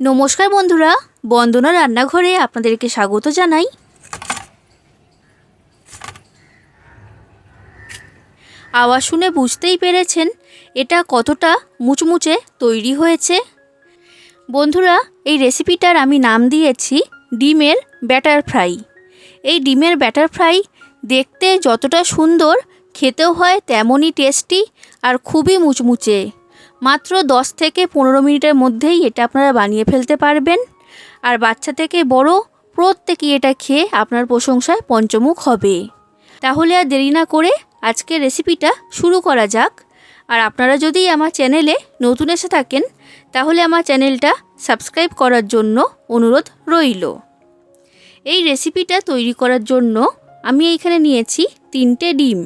নমস্কার বন্ধুরা, বন্দনা রান্নাঘরে আপনাদেরকে স্বাগত জানাই। আওয়াজ শুনে বুঝতেই পেরেছেন এটা কতটা মুচমুচে তৈরি হয়েছে। বন্ধুরা, এই রেসিপিটার আমি নাম দিয়েছি ডিমের ব্যাটার ফ্রাই। এই ডিমের ব্যাটার ফ্রাই দেখতে যতটা সুন্দর, খেতেও হয় তেমনই টেস্টি আর খুবই মুচমুচে। মাত্র 10 থেকে পনেরো মিনিটের মধ্যেই এটা আপনারা বানিয়ে ফেলতে পারবেন। আর বাচ্চা থেকে বড়, প্রত্যেকেই এটা খেয়ে আপনার প্রশংসায় পঞ্চমুখ হবে। তাহলে আর দেরি না করে আজকে রেসিপিটা শুরু করা যাক। আর আপনারা যদি আমার চ্যানেলে নতুন এসে থাকেন, তাহলে আমার চ্যানেলটা সাবস্ক্রাইব করার জন্য অনুরোধ রইল। এই রেসিপিটা তৈরি করার জন্য আমি এইখানে নিয়েছি তিনটে ডিম।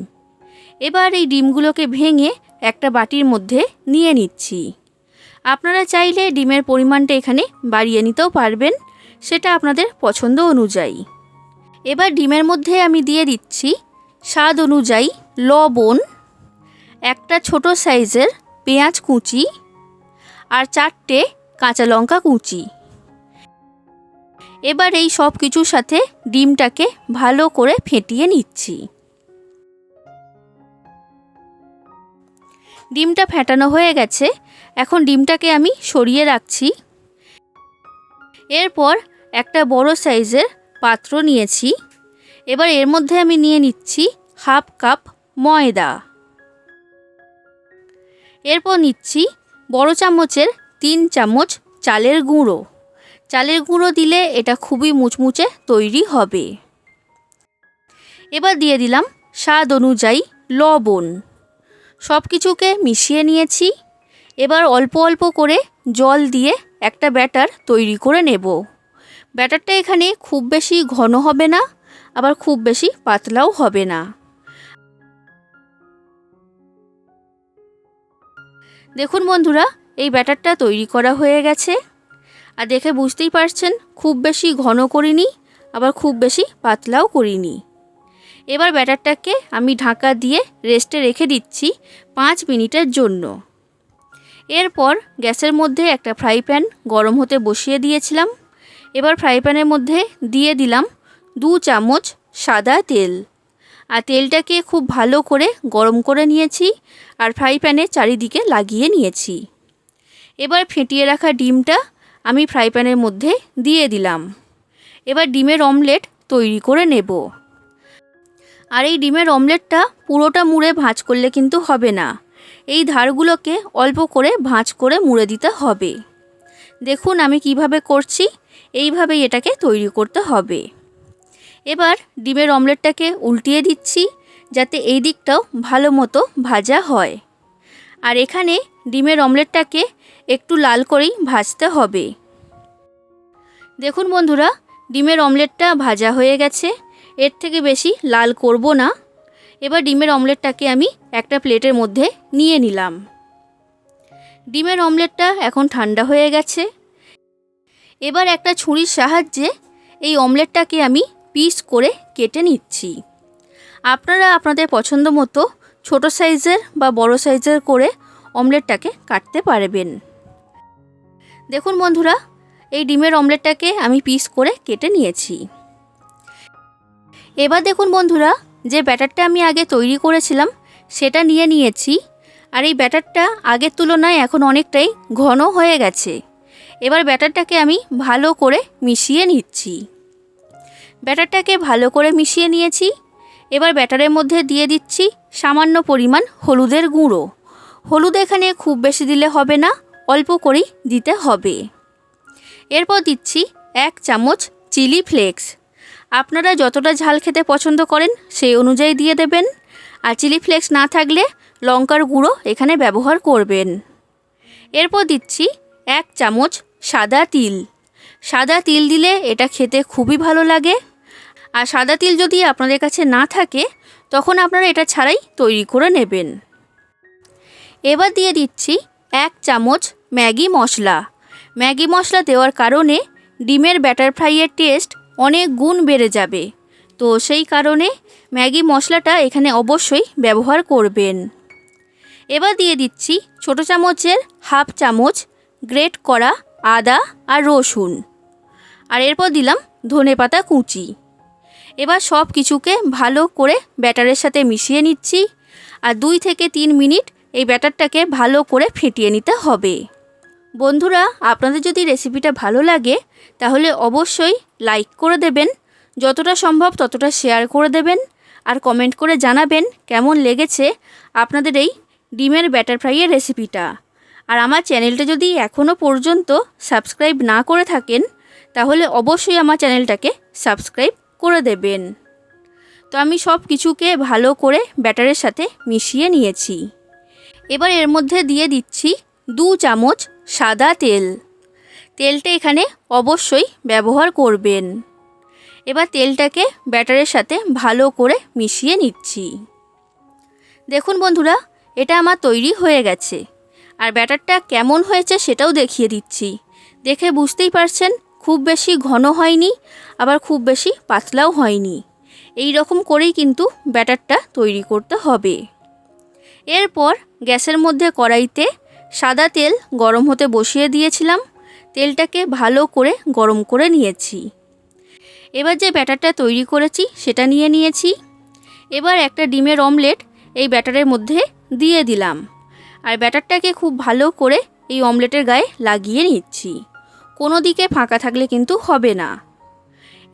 এবার এই ডিমগুলোকে ভেঙে একটা বাটির মধ্যে নিয়ে নিচ্ছি। আপনারা চাইলে ডিমের পরিমাণটা এখানে বাড়িয়ে নিতেও পারবেন, সেটা আপনাদের পছন্দ অনুযায়ী। এবার ডিমের মধ্যে আমি দিয়ে দিচ্ছি স্বাদ অনুযায়ী লবণ, একটা ছোট সাইজের পেঁয়াজ কুচি আর চারটে কাঁচা লঙ্কা কুচি। এবার এই সব কিছুর সাথে ডিমটাকে ভালো করে ফেটিয়ে নিচ্ছি। ডিমটা ফেটানো হয়ে গেছে। এখন ডিমটাকে আমি সরিয়ে রাখছি। এরপর একটা বড় সাইজের পাত্র নিয়েছি। এবার এর মধ্যে আমি নিয়ে নিচ্ছি হাফ কাপ ময়দা। এরপর নিচ্ছি বড় চামচের তিন চামচ চালের গুঁড়ো। চালের গুঁড়ো দিলে এটা খুবই মুচমুচে তৈরি হবে। এবার দিয়ে দিলাম স্বাদ অনুযায়ী লবণ। সব কিছুকে মিশিয়ে নিয়েছি। এবার অল্প অল্প করে জল দিয়ে একটা ব্যাটার তৈরি করে নেব। ব্যাটারটা এখানে খুব বেশি ঘন হবে না, আবার খুব বেশি পাতলাও হবে না। দেখুন বন্ধুরা, এই ব্যাটারটা তৈরি করা হয়ে গেছে। আর দেখে বুঝতেই পারছেন, খুব বেশি ঘন করিনি, আবার খুব বেশি পাতলাও করিনি। এবার ব্যাটারটাকে আমি ঢাকা দিয়ে রেস্টে রেখে দিচ্ছি পাঁচ মিনিটের জন্য। এরপর গ্যাসের মধ্যে একটা ফ্রাই প্যান গরম হতে বসিয়ে দিয়েছিলাম। এবার ফ্রাই প্যানের মধ্যে দিয়ে দিলাম দু চামচ সাদা তেল। আর তেলটাকে খুব ভালো করে গরম করে নিয়েছি আর ফ্রাই প্যানের চারিদিকে লাগিয়ে নিয়েছি। এবার ফেটিয়ে রাখা ডিমটা আমি ফ্রাই প্যানের মধ্যে দিয়ে দিলাম। এবার ডিমের অমলেট তৈরি করে নেব। আর এই ডিমের অমলেটটা পুরোটা মুড়ে ভাঁজ করলে কিন্তু হবে না। এই ধারগুলোকে অল্প করে ভাঁজ করে মুড়ে দিতে হবে। দেখুন আমি কীভাবে করছি, এইভাবেই এটাকে তৈরি করতে হবে। এবার ডিমের অমলেটটাকে উল্টিয়ে দিচ্ছি, যাতে এই দিকটাও ভালো মতো ভাজা হয়। আর এখানে ডিমের অমলেটটাকে একটু লাল করেই ভাজতে হবে। দেখুন বন্ধুরা, ডিমের অমলেটটা ভাজা হয়ে গেছে। এর থেকে বেশি লাল করব না। এবার ডিমের অমলেটটাকে আমি একটা প্লেটের মধ্যে নিয়ে নিলাম। ডিমের অমলেটটা এখন ঠান্ডা হয়ে গেছে। এবার একটা ছুরির সাহায্যে এই অমলেটটাকে আমি পিস করে কেটে নিচ্ছি। আপনারা আপনাদের পছন্দ মতো ছোটো সাইজের বা বড় সাইজের করে অমলেটটাকে কাটতে পারবেন। দেখুন বন্ধুরা, এই ডিমের অমলেটটাকে আমি পিস করে কেটে নিয়েছি। এবার দেখুন বন্ধুরা, যে ব্যাটারটা আমি আগে তৈরি করেছিলাম, সেটা নিয়ে নিয়েছি। আর এই ব্যাটারটা আগের তুলনায় এখন অনেকটাই ঘন হয়ে গেছে। এবার ব্যাটারটাকে আমি ভালো করে মিশিয়ে নিচ্ছি। ব্যাটারটাকে ভালো করে মিশিয়ে নিয়েছি। এবার ব্যাটারের মধ্যে দিয়ে দিচ্ছি সামান্য পরিমাণ হলুদের গুঁড়ো। হলুদ এখানে খুব বেশি দিলে হবে না, অল্প করেই দিতে হবে। এরপর দিচ্ছি এক চামচ চিলি ফ্লেক্স। আপনারা যতটা ঝাল খেতে পছন্দ করেন সেই অনুযায়ী দিয়ে দেবেন। আর চিলি ফ্লেক্স না থাকলে লঙ্কার গুঁড়ো এখানে ব্যবহার করবেন। এরপর দিচ্ছি এক চামচ সাদা তিল। সাদা তিল দিলে এটা খেতে খুবই ভালো লাগে। আর সাদা তিল যদি আপনাদের কাছে না থাকে, তখন আপনারা এটা ছাড়াই তৈরি করে নেবেন। এবার দিয়ে দিচ্ছি এক চামচ ম্যাগি মশলা। ম্যাগি মশলা দেওয়ার কারণে ডিমের ব্যাটার ফ্রাইয়ের টেস্ট অনেক গুণ বেড়ে যাবে। তো সেই কারণে ম্যাগি মশলাটা এখানে অবশ্যই ব্যবহার করবেন। এবার দিয়ে দিচ্ছি ছোটো চামচের হাফ চামচ গ্রেট করা আদা আর রসুন। আর এরপর দিলাম ধনে পাতা কুচি। এবার সব কিছুকে ভালো করে ব্যাটারের সাথে মিশিয়ে নিচ্ছি। আর দুই থেকে তিন মিনিট এই ব্যাটারটাকে ভালো করে ফেটিয়ে নিতে হবে। বন্ধুরা, আপনাদের যদি রেসিপিটা ভালো লাগে, তাহলে অবশ্যই লাইক করে দেবেন। যতটা সম্ভব ততটা শেয়ার করে দেবেন। আর কমেন্ট করে জানাবেন কেমন লেগেছে আপনাদের এই ডিমের ব্যাটার ফ্রাইয়ের রেসিপিটা আর আমার চ্যানেলটা যদি এখনও পর্যন্ত সাবস্ক্রাইব না করে থাকেন, তাহলে অবশ্যই আমার চ্যানেলটাকে সাবস্ক্রাইব করে দেবেন। তো আমি সব কিছুকে ভালো করে ব্যাটারের সাথে মিশিয়ে নিয়েছি। এবার এর মধ্যে দিয়ে দিচ্ছি দু চামচ সাদা তেল। তেলটা এখানে অবশ্যই ব্যবহার করবেন। এবার তেলটাকে ব্যাটারের সাথে ভালো করে মিশিয়ে নিচ্ছি। দেখুন বন্ধুরা, এটা আমার তৈরি হয়ে গেছে। আর ব্যাটারটা কেমন হয়েছে সেটাও দেখিয়ে দিচ্ছি। দেখে বুঝতেই পারছেন, খুব বেশি ঘন হয়নি, আবার খুব বেশি পাতলাও হয়নি। এই রকম করেই কিন্তু ব্যাটারটা তৈরি করতে হবে। এরপর গ্যাসের মধ্যে কড়াইতে সাদা তেল গরম হতে বসিয়ে দিয়েছিলাম। তেলটাকে ভালো করে গরম করে নিয়েছি। এবার যে ব্যাটারটা তৈরি করেছি সেটা নিয়ে নিয়েছি। এবার একটা ডিমের অমলেট এই ব্যাটারের মধ্যে দিয়ে দিলাম। আর ব্যাটারটাকে খুব ভালো করে এই অমলেটের গায়ে লাগিয়ে নিচ্ছি। কোনো দিকে ফাঁকা থাকলে কিন্তু হবে না।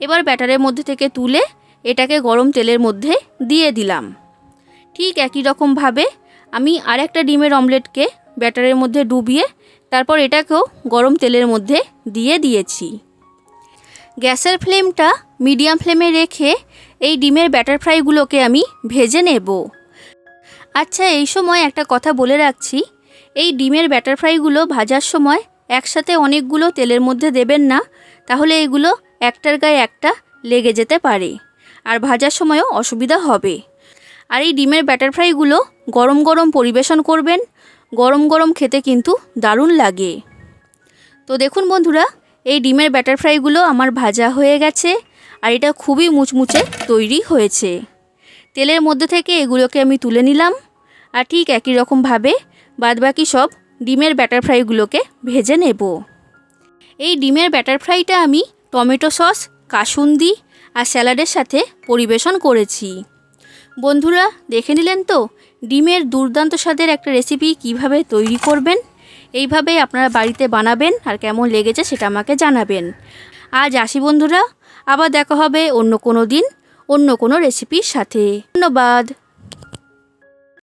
এবার ব্যাটারের মধ্যে থেকে তুলে এটাকে গরম তেলের মধ্যে দিয়ে দিলাম। ঠিক একই রকমভাবে আমি আর একটা ডিমের অমলেটকে ব্যাটারের মধ্যে ডুবিয়ে তারপর এটাকেও গরম তেলের মধ্যে দিয়ে দিয়েছি। গ্যাসের ফ্লেমটা মিডিয়াম ফ্লেমে রেখে এই ডিমের ব্যাটার ফ্রাইগুলোকে আমি ভেজে নেব। আচ্ছা এই সময় একটা কথা বলে রাখছি। এই ডিমের ব্যাটার ফ্রাইগুলো ভাজার সময় একসাথে অনেকগুলো তেলের মধ্যে দেবেন না, তাহলে এগুলো একটার গায়ে একটা লেগে যেতে পারে। আর ভাজার সময়ও অসুবিধা হবে। আর এই ডিমের ব্যাটার ফ্রাইগুলো গরম গরম পরিবেশন করবেন। গরম গরম খেতে কিন্তু দারুণ লাগে। তো দেখুন বন্ধুরা, এই ডিমের ব্যাটার ফ্রাইগুলো আমার ভাজা হয়ে গেছে আর এটা খুবই মুচমুচে তৈরি হয়েছে। তেলের মধ্যে থেকে এগুলোকে আমি তুলে নিলাম আর ঠিক একই রকমভাবে বাদবাকি সব ডিমের ব্যাটার ফ্রাইগুলোকে ভেজে নেব। এই ডিমের ব্যাটার ফ্রাইটা আমি টমেটো সস, কাসুন্দি আর স্যালাডের সাথে পরিবেশন করেছি। বন্ধুরা, দেখে নিলেন তো ডিমের দুর্দান্ত স্বাদের একটা রেসিপি কীভাবে তৈরি করবেন, এইভাবেই আপনারা বাড়িতে বানাবেন আর কেমন লেগেছে সেটা আমাকে জানাবেন। আজ আসি বন্ধুরা, আবার দেখা হবে অন্য কোনো দিন, অন্য কোনো রেসিপির সাথে। ধন্যবাদ।